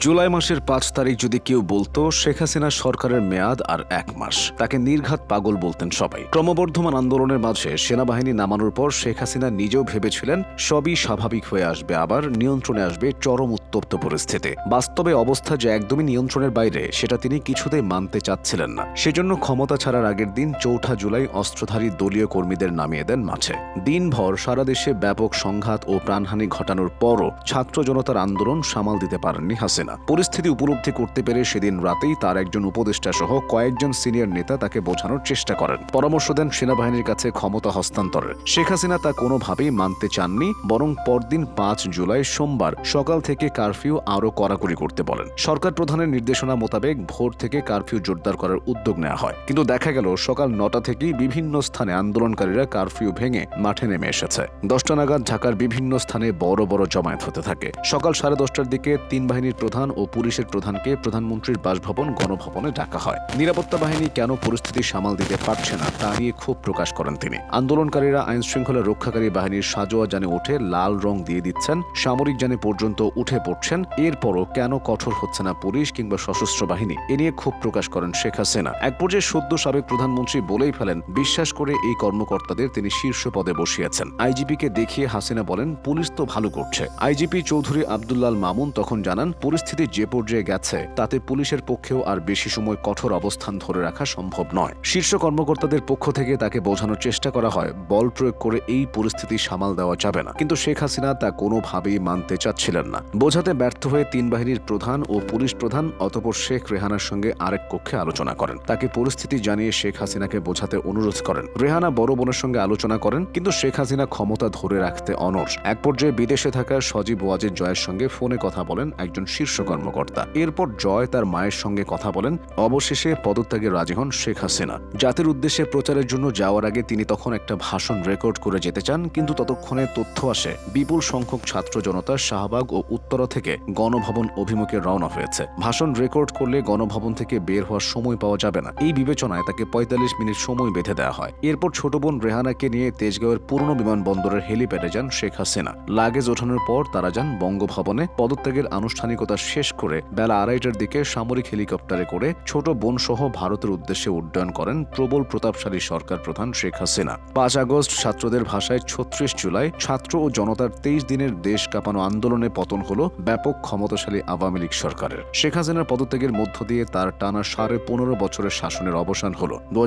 জুলাই মাসের পাঁচ তারিখ যদি কেউ বলতো, শেখ হাসিনা সরকারের মেয়াদ আর এক মাস। তাকে নির্ঘাত পাগল বলতেন সবাই। ক্রমবর্ধমান আন্দোলনের মাঝে সেনাবাহিনী নামানোর পর শেখ হাসিনা নিজেও ভেবেছিলেন, সবই স্বাভাবিক হয়ে আসবে, আবার নিয়ন্ত্রণে আসবে চরম উত্তপ্ত পরিস্থিতি। বাস্তবে অবস্থা যে একদমই নিয়ন্ত্রণের বাইরে, সেটা তিনি কিছুতেই মানতে চাচ্ছিলেন না। সেজন্য ক্ষমতা ছাড়ার আগের দিন চৌঠা জুলাই অস্ত্রধারী দলীয় কর্মীদের নামিয়ে দেন মাঠে। দিনভর সারা দেশে ব্যাপক সংঘাত ও প্রাণহানি ঘটানোর পরও ছাত্র জনতার আন্দোলন সামাল দিতে পারেননি হাসিনা। পরিস্থিতি উপলব্ধি করতে পেরে সেদিন রাতেই তার একজন উপদেষ্টা সহ কয়েকজন সিনিয়র নেতা তাকে বোঝানোর চেষ্টা করেন। পরামর্শ দেন সেনাবাহিনীর কাছে ক্ষমতা হস্তান্তরের শেখ হাসিনা তা কোনোভাবেই মানতে চাননি, বরং পরদিন পাঁচ জুলাই সোমবার সকাল থেকে কারফিউ আরও কড়াকড়ি করতে বলেন। সরকার প্রধানের নির্দেশনা মোতাবেক ভোর থেকে কারফিউ জোরদার করার উদ্যোগ নেওয়া হয়। কিন্তু দেখা গেল, সকাল নটা থেকেই বিভিন্ন স্থানে আন্দোলনকারীরা কারফিউ ভেঙে মাঠে নেমে এসেছে। দশটা নাগাদ ঢাকার বিভিন্ন স্থানে বড় বড় জমায়েত হতে থাকে। সকাল সাড়ে দশটার দিকে তিন বাহিনীর প্রধান ও পুলিশের প্রধানকে প্রধানমন্ত্রীর বাসভবন, গণভবনে ডাকা হয়। নিরাপত্তা বাহিনী কেন পরিস্থিতি সামাল দিতে পারছে না, তা নিয়ে ক্ষোভ প্রকাশ করেন তিনি। আন্দোলনকারীরা আইন শৃঙ্খলা রক্ষাকারী বাহিনীর সাজোয়া যানে উঠে লাল রং দিয়ে দিচ্ছেন, সামরিক যানে পর্যন্ত উঠে পড়ছেন, এরপরও কেন কঠোর হচ্ছে না পুলিশ কিংবা সশস্ত্র বাহিনী, এ নিয়ে ক্ষোভ প্রকাশ করেন শেখ হাসিনা। এক পর্যায়ে সদ্য সাবেক প্রধানমন্ত্রী বলেই ফেলেন, বিশ্বাস করে এই কর্মকর্তাদের তিনি শীর্ষ পদে বসিয়েছেন। আইজিপিকে দেখিয়ে হাসিনা বলেন, পুলিশ তো ভালো করছে। আইজিপি চৌধুরী আব্দুল্লাল মামুন তখন জানান পরিস্থিতি যে পর্যায়ে গেছে, তাতে পুলিশের পক্ষেও আর বেশি সময় কঠোর অবস্থান ধরে রাখা সম্ভব নয়। শীর্ষ কর্মকর্তাদের পক্ষ থেকে তাকে বোঝানোর চেষ্টা করা হয়, বল প্রয়োগ করে এই পরিস্থিতি সামাল দেওয়া যাবে না। কিন্তু শেখ হাসিনা তা কোনোভাবেই মানতে চাচ্ছিলেন না। বোঝাতে ব্যর্থ হয়ে তিন বাহিনীর প্রধান ও পুলিশ প্রধান অতপর শেখ রেহানার সঙ্গে আরেক কক্ষে আলোচনা করেন। তাকে পরিস্থিতি জানিয়ে শেখ হাসিনাকে বোঝাতে অনুরোধ করেন। রেহানা বড় বোনের সঙ্গে আলোচনা করেন, কিন্তু শেখ হাসিনা ক্ষমতা ধরে রাখতে অনর এক পর্যায়ে বিদেশে থাকা সজীব ওয়াজেদ জয়ের সঙ্গে ফোনে কথা বলেন একজন শীর্ষ কর্মকর্তা। এরপর জয় তার মায়ের সঙ্গে কথা বলেন। অবশেষে পদত্যাগে রাজি হন শেখ হাসিনা। জাতির উদ্দেশ্যে প্রচারের জন্য যাওয়ার আগে তিনি তখন একটা ভাষণ রেকর্ড করে যেতে চান, কিন্তু ততক্ষণে তথ্য আসে। বিপুল সংখ্যক ছাত্র জনতা শাহবাগ ও উত্তরা থেকে গণভবন অভিমুখে রওনা হয়েছে। ভাষণ রেকর্ড করলে গণভবন থেকে বের হওয়ার সময় পাওয়া যাবে না। এই বিবেচনায় তাকে পঁয়তাল্লিশ মিনিট সময় বেঁধে দেওয়া হয়। এরপর ছোট বোন রেহানাকে নিয়ে তেজগাঁওয়ের পুরনো বিমানবন্দরের হেলিপ্যাডে যান শেখ হাসিনা। লাগেজ ওঠানোর পর তারা যান বঙ্গভবনে। পদত্যাগের আনুষ্ঠানিকতা শেষ করে বেলা আড়াইটার দিকে সামরিক হেলিকপ্টারে করে ছোট বোন সহ ভারতের উদ্দেশ্যে উড্ডয়ন করেন প্রবল প্রতাপশালী সরকার প্রধান শেখ হাসিনা। পাঁচ আগস্ট ছাত্রদের ভাষায় ছত্রিশ জুলাই ছাত্র ও জনতার তেইশ দিনের দেশ কাঁপানো আন্দোলনে পতন হলো ব্যাপক ক্ষমতাশালী আওয়ামী লীগ সরকারের। শেখ হাসিনার পদত্যাগের মধ্য দিয়ে তার টানা সাড়ে পনেরো বছরের শাসনের অবসান হলো। দু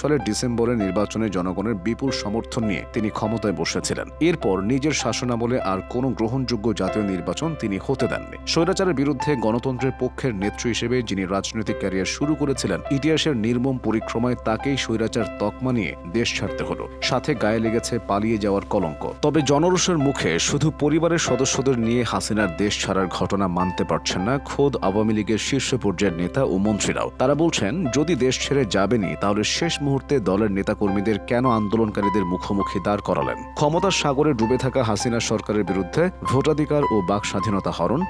সালের ডিসেম্বরে নির্বাচনে জনগণের বিপুল সমর্থন নিয়ে তিনি ক্ষমতায় বসেছিলেন। এরপর নিজের শাসনামলে আর কোনো গ্রহণযোগ্য জাতীয় নির্বাচন তিনি হতে দেননি। স্বৈরাচারের বিরুদ্ধে গণতন্ত্রের পক্ষের নেত্রী হিসেবে যিনি রাজনৈতিক ক্যারিয়ার শুরু করেছিলেন, ইতিহাসের নির্মম পরিক্রমায় তাকেই স্বৈরাচার তকমা নিয়ে দেশ ছাড়তে হলো। সাথে গায়ে লেগেছে পালিয়ে যাওয়ার কলঙ্ক। তবে জনরোষের মুখে শুধু পরিবারের সদস্যদের নিয়ে হাসিনার দেশ ছাড়ার ঘটনা মানতে পারছেন না খোদ আওয়ামী লীগের শীর্ষ পর্যায়ের নেতা ও মন্ত্রীরাও। তারা বলছেন, যদি দেশ ছেড়ে যাবেনি, তাহলে শেষ মুহূর্তে দলের নেতাকর্মীদের কেন আন্দোলনকারীদের মুখোমুখি দাঁড় করালেন? ক্ষমতার সাগরে ডুবে থাকা হাসিনা সরকারের বিরুদ্ধে ভোটাধিকার ও বাক স্বাধীনতা হরণ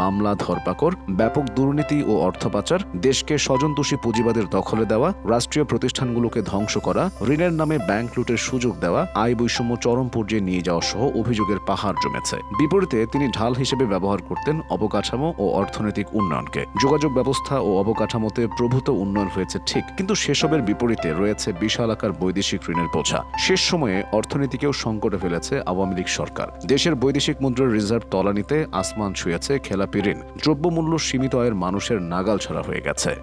মামলা, ধরপাকড়, ব্যাপক দুর্নীতি ও অর্থ পাচার, দেশকে স্বজনদোষী পুঁজিবাদের দখলে দেওয়া, রাষ্ট্রীয় প্রতিষ্ঠানগুলোকে ধ্বংস করা, ঋণের নামে ব্যাংক লুটের সুযোগ দেওয়া, আয় বৈষম্য চরম পর্যায়ে নিয়ে যাওয়া সহ অভিযোগের পাহাড় জমেছে। বিপরীতে তিনি ঢাল হিসেবে ব্যবহার করতেন অবকাঠামো ও অর্থনৈতিক উন্নয়নকে। যোগাযোগ ব্যবস্থা ও অবকাঠামোতে প্রভূত উন্নয়ন হয়েছে ঠিক, কিন্তু সেসবের বিপরীতে রয়েছে বিশাল আকার বৈদেশিক ঋণের বোঝা। শেষ সময়ে অর্থনীতিকেও সংকটে ফেলেছে আওয়ামী লীগ সরকার। দেশের বৈদেশিক মুদ্রার রিজার্ভ তলানিতে আসমান ছুঁয়েছে ঋণ। দ্রব্যমূল্য সীমিত আয়ের মানুষের নাগাল ছাড়া হয়ে গেছে।